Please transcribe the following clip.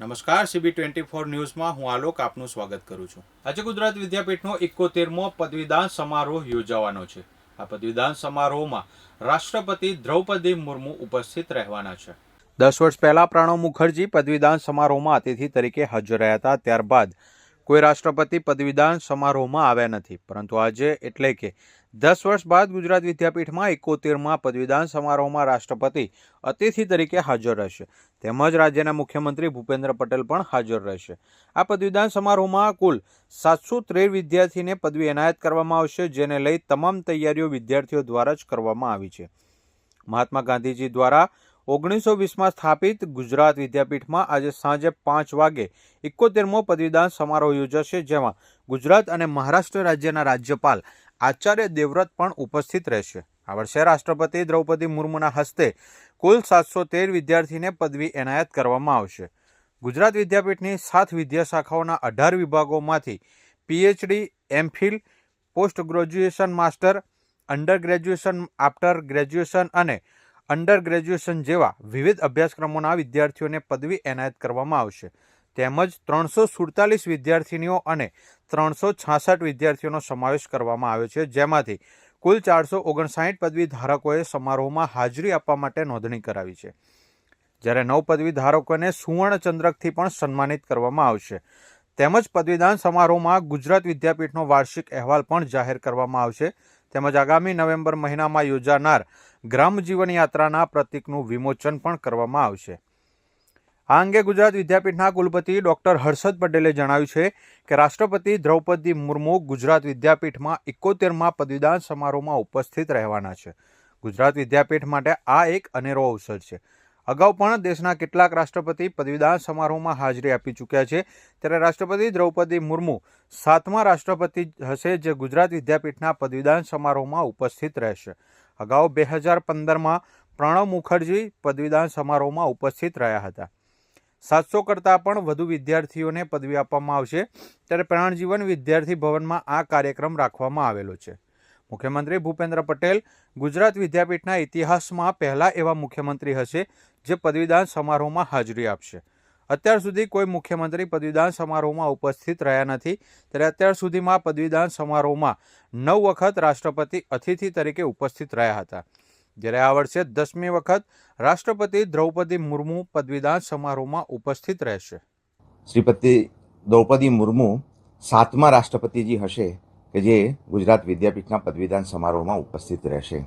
નમસ્કાર CB twenty four ન્યૂઝમાં હું આલોક આપનું સ્વાગત કરું છું. આજે ગુજરાત વિદ્યાપીઠનો એકોતેરમો પદવીદાન સમારોહ યોજાવાનો છે. આ પદવીદાન સમારોહમાં રાષ્ટ્રપતિ દ્રૌપદી મુર્મુ ઉપસ્થિત રહેવાના છે. દસ વર્ષ પહેલા પ્રણવ મુખર્જી પદવીદાન સમારોહમાં અતિથિ તરીકે હાજર રહ્યા હતા. ત્યારબાદ કોઈ રાષ્ટ્રપતિ પદવીદાન સમારોહમાં આવ્યા નથી. પરંતુ આજે એટલે કે દસ વર્ષ બાદ ગુજરાત વિદ્યાપીઠમાં એકોતેરમાં પદવીદાન સમારોહમાં રાષ્ટ્રપતિ અતિથિ તરીકે હાજર રહેશે. તેમજ રાજ્યના મુખ્યમંત્રી ભૂપેન્દ્ર પટેલ પણ હાજર રહેશે. આ પદવીદાન સમારોહમાં કુલ સાતસો ત્રેર વિદ્યાર્થીને પદવી એનાયત કરવામાં આવશે, જેને લઈ તમામ તૈયારીઓ વિદ્યાર્થીઓ દ્વારા જ કરવામાં આવી છે. મહાત્મા ગાંધીજી દ્વારા ઓગણીસો વીસમાં સ્થાપિત ગુજરાત વિદ્યાપીઠમાં આજે સાંજે પાંચ વાગે એકોતેરમો પદવીદાન સમારોહ યોજાશે, જેમાં ગુજરાત અને મહારાષ્ટ્ર રાજ્યના રાજ્યપાલ આચાર્ય દેવવ્રત પણ ઉપસ્થિત રહેશે. આ વર્ષે રાષ્ટ્રપતિ દ્રૌપદી મુર્મુના હસ્તે કુલ સાતસો તેર વિદ્યાર્થીને પદવી એનાયત કરવામાં આવશે. ગુજરાત વિદ્યાપીઠની સાત વિદ્યા શાખાઓના અઢાર વિભાગોમાંથી PhD, MPhil, post graduation master, under graduation, after graduation અને અંડર ગ્રેજ્યુએશન જેવા વિવિધ અભ્યાસક્રમોના વિદ્યાર્થીઓને પદવી એનાયત કરવામાં આવશે. તેમજ ત્રણસો સુડતાલીસ વિદ્યાર્થીનીઓ અને ત્રણસો છાસઠ વિદ્યાર્થીઓનો સમાવેશ કરવામાં આવ્યો છે, જેમાંથી કુલ ચારસો ઓગણસાઠ પદવી ધારકોએ સમારોહમાં હાજરી આપવા માટે નોંધણી કરાવી છે. જ્યારે નવ પદવી ધારકોને સુવર્ણ ચંદ્રકથી પણ સન્માનિત કરવામાં આવશે. તેમજ પદવીદાન સમારોહમાં ગુજરાત વિદ્યાપીઠનો વાર્ષિક અહેવાલ પણ જાહેર કરવામાં આવશે. તેમજ આગામી નવેમ્બર મહિનામાં યોજાનાર ગ્રામ યાત્રાના પ્રતિકનું વિમોચન પણ કરવામાં આવશે. આ અંગે ગુજરાત વિદ્યાપીઠના કુલપતિ ડોક્ટર હર્ષદ પટેલે જણાવ્યું છે કે રાષ્ટ્રપતિ દ્રૌપદી મુર્મુ ગુજરાત વિદ્યાપીઠમાં એકોતેરમાં પદવીદાન સમારોહમાં ઉપસ્થિત રહેવાના છે. ગુજરાત વિદ્યાપીઠ માટે આ એક અનેરો અવસર છે. અગાઉ પણ દેશના કેટલાક રાષ્ટ્રપતિ પદવીદાન સમારોહમાં હાજરી આપી ચૂક્યા છે. ત્યારે રાષ્ટ્રપતિ દ્રૌપદી મુર્મુ સાતમા રાષ્ટ્રપતિ હશે જે ગુજરાત વિદ્યાપીઠના પદવીદાન સમારોહમાં ઉપસ્થિત રહેશે. અગાઉ બે હજાર પંદરમાં પ્રણવ મુખર્જી પદવીદાન સમારોહમાં ઉપસ્થિત રહ્યા હતા. સાતસો કરતાં પણ વધુ વિદ્યાર્થીઓને પદવી આપવામાં આવશે. ત્યારે પ્રાણજીવન વિદ્યાર્થી ભવનમાં આ કાર્યક્રમ રાખવામાં આવેલો છે. મુખ્યમંત્રી ભૂપેન્દ્ર પટેલ ગુજરાત વિદ્યાપીઠના ઇતિહાસમાં પહેલા એવા મુખ્યમંત્રી હશે જે પદવીદાન સમારોહમાં હાજરી આપશે. અત્યાર સુધી કોઈ મુખ્યમંત્રી પદવીદાન સમારોહમાં ઉપસ્થિત રહ્યા નથી. ત્યારે અત્યાર સુધીમાં પદવીદાન સમારોહમાં નવ વખત રાષ્ટ્રપતિ અતિથિ તરીકે ઉપસ્થિત રહ્યા હતા. જ્યારે આ વર્ષે દસમી વખત રાષ્ટ્રપતિ દ્રૌપદી મુર્મુ પદવીદાન સમારોહમાં ઉપસ્થિત રહેશે. શ્રીપતિ દ્રૌપદી મુર્મુ સાતમા રાષ્ટ્રપતિજી હશે. કે જે ગુજરાત વિદ્યાપીઠના પદવીદાન સમારોહમાં ઉપસ્થિત રહેશે.